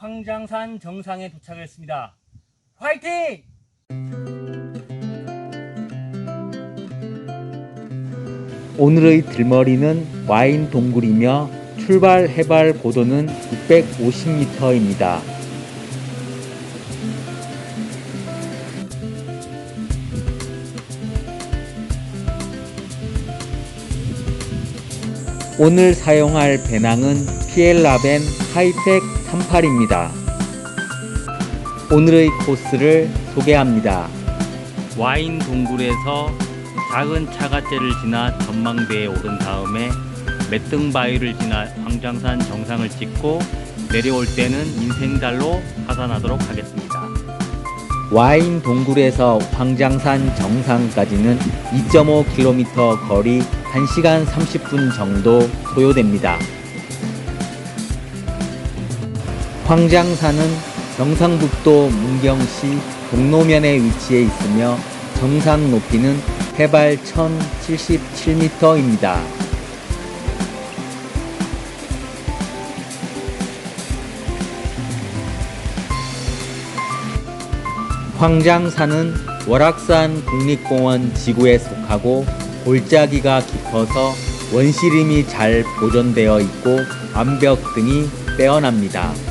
황장산 정상에 도착했습니다. 화이팅! 오늘의 들머리는 와인 동굴이며 출발 해발 고도는 650m입니다. 오늘 사용할 배낭은 피엘라벤 하이텍 38입니다. 오늘의 코스를 소개합니다. 와인 동굴에서 작은 차가째를 지나 전망대에 오른 다음에 메등 바위를 지나 황장산 정상을 찍고 내려올 때는 인생달로 하산하도록 하겠습니다. 와인 동굴에서 황장산 정상까지는 2.5km 거리 1시간 30분 정도 소요됩니다. 황장산은 경상북도 문경시 동로면에 위치해 있으며 정상 높이는 해발 1077m입니다. 황장산은 월악산 국립공원 지구에 속하고 골짜기가 깊어서 원시림이 잘 보존되어 있고 암벽 등이 빼어납니다.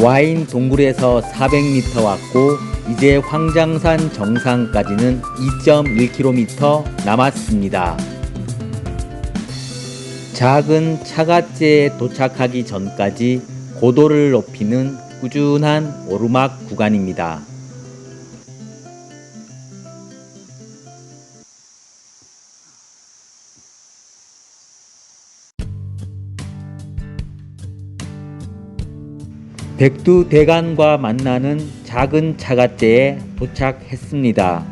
와인 동굴에서 400m 왔고 이제 황장산 정상까지는 2.1km 남았습니다. 작은 차가제에 도착하기 전까지 고도를 높이는 꾸준한 오르막 구간입니다. 백두대간과 만나는 작은 차가제에 도착했습니다.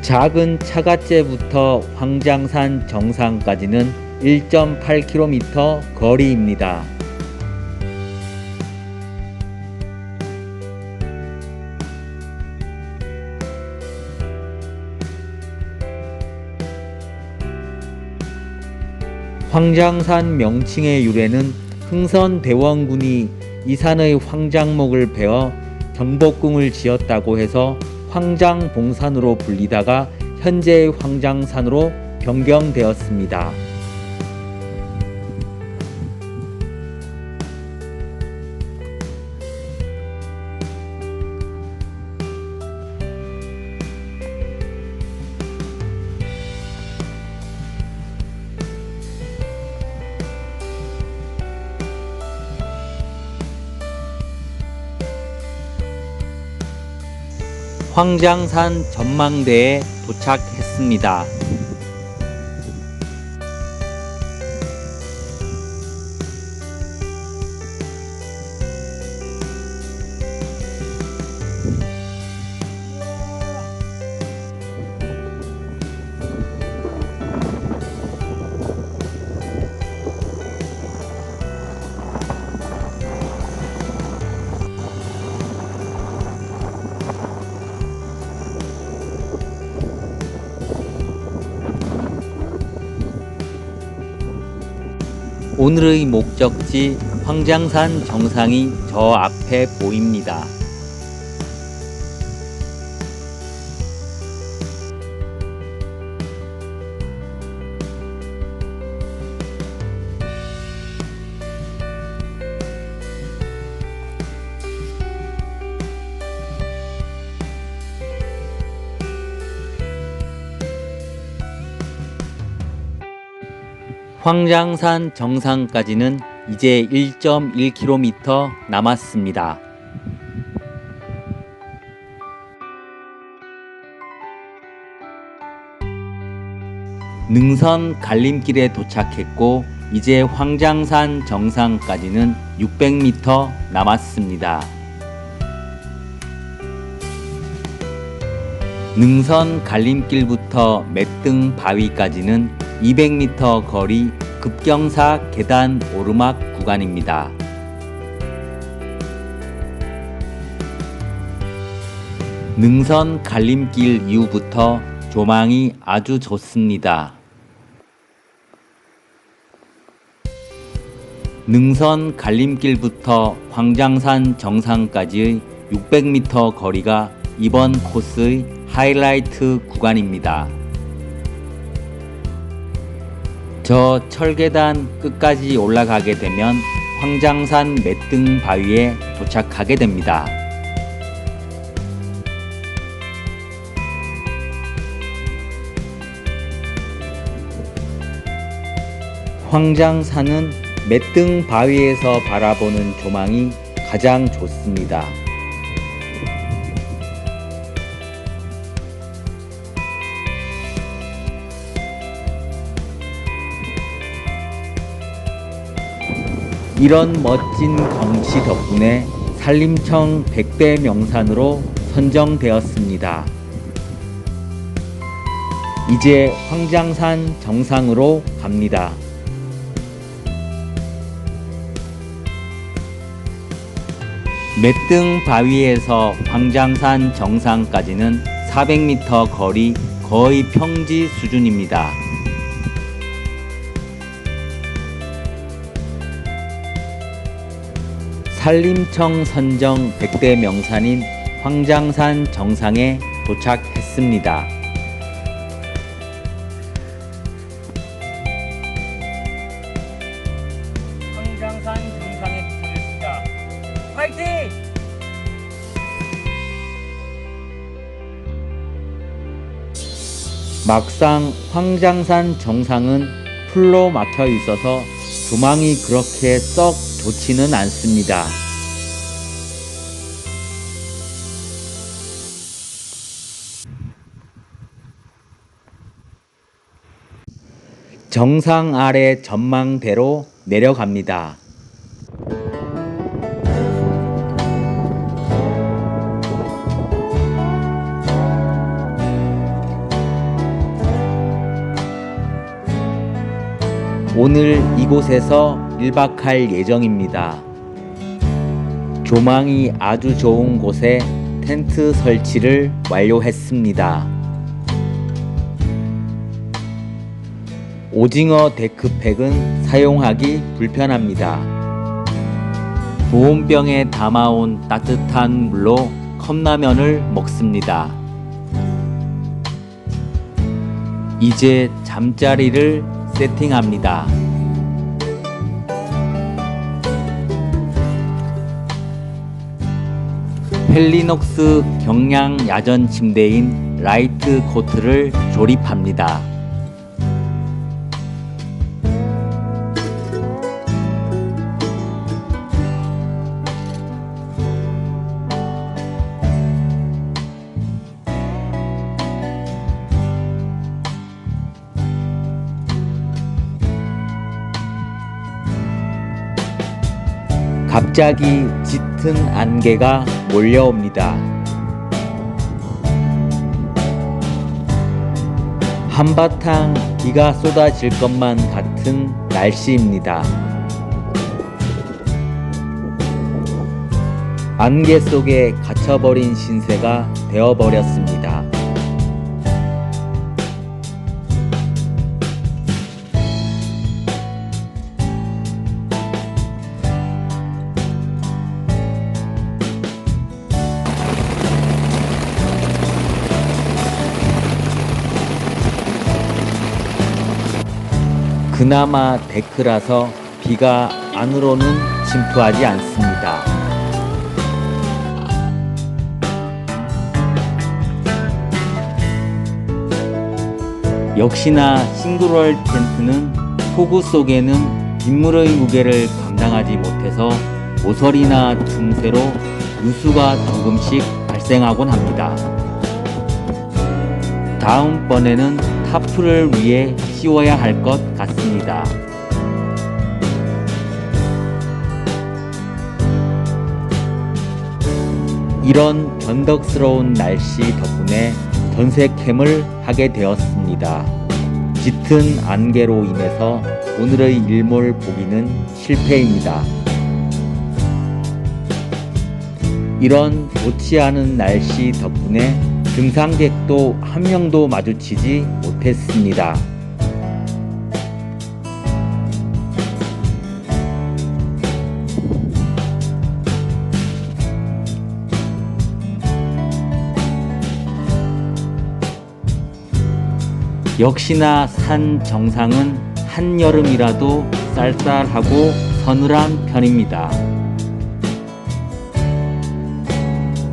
작은 차가제부터 황장산 정상까지는 1.8km 거리입니다. 황장산 명칭의 유래는 흥선 대원군이 이 산의 황장목을 베어 경복궁을 지었다고 해서 황장봉산으로 불리다가 현재의 황장산으로 변경되었습니다. 황장산 전망대에 도착했습니다. 오늘의 목적지 황장산 정상이 저 앞에 보입니다. 황장산 정상까지는 이제 1.1km 남았습니다. 능선 갈림길에 도착했고 이제 황장산 정상까지는 600m 남았습니다. 능선 갈림길부터 맷등 바위까지는 200m 거리 급경사 계단 오르막 구간입니다. 능선 갈림길 이후부터 조망이 아주 좋습니다. 능선 갈림길부터 광장산 정상까지의 600m 거리가 이번 코스의 하이라이트 구간입니다. 저 철계단 끝까지 올라가게 되면 황장산 매등 바위에 도착하게 됩니다. 황장산은 매등 바위에서 바라보는 조망이 가장 좋습니다. 이런 멋진 경치 덕분에 산림청 100대 명산으로 선정되었습니다. 이제 황장산 정상으로 갑니다. 매등 바위에서 황장산 정상까지는 400m 거리 거의 평지 수준입니다. 산림청 선정 100대 명산인 황장산 정상에 도착했습니다. 황장산 정상에 도착했습니다. 화이팅! 막상 황장산 정상은 풀로 막혀 있어서 조망이 그렇게 썩 좋지는 않습니다. 정상 아래 전망대로 내려갑니다. 오늘 이곳에서 1박할 예정입니다. 조망이 아주 좋은 곳에 텐트 설치를 완료했습니다. 오징어 데크팩은 사용하기 불편합니다. 보온병에 담아온 따뜻한 물로 컵라면을 먹습니다. 이제 잠자리를 세팅합니다. 펠리녹스 경량 야전 침대인 라이트 코트를 조립합니다. 갑자기 짙은 안개가 몰려옵니다. 한바탕 비가 쏟아질 것만 같은 날씨입니다. 안개 속에 갇혀버린 신세가 되어버렸습니다. 그나마 데크라서 비가 안으로는 침투하지 않습니다. 역시나 싱글월 텐트는 폭우 속에는 빗물의 무게를 감당하지 못해서 모서리나 틈새로 누수가 조금씩 발생하곤 합니다. 다음번에는 타프를 위해 씌워야 할 것 같습니다. 이런 변덕스러운 날씨 덕분에 전세 캠을 하게 되었습니다. 짙은 안개로 인해서 오늘의 일몰 보기는 실패입니다. 이런 좋지 않은 날씨 덕분에 등산객도 한 명도 마주치지 못했습니다. 역시나 산 정상은 한여름이라도 쌀쌀하고 서늘한 편입니다.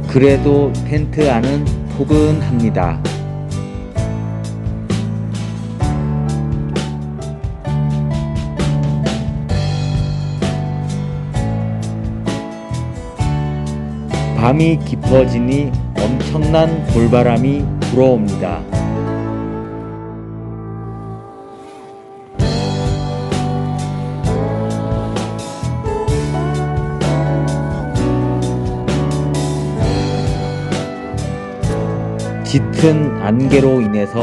그래도 텐트 안은 포근합니다. 밤이 깊어지니 엄청난 돌바람이 불어옵니다. 짙은 안개로 인해서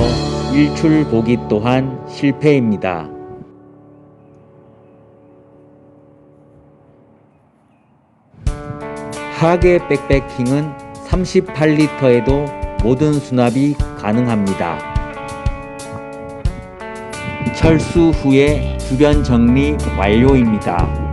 일출 보기 또한 실패입니다. 하계 백패킹은 38리터에도 모든 수납이 가능합니다. 철수 후에 주변 정리 완료입니다.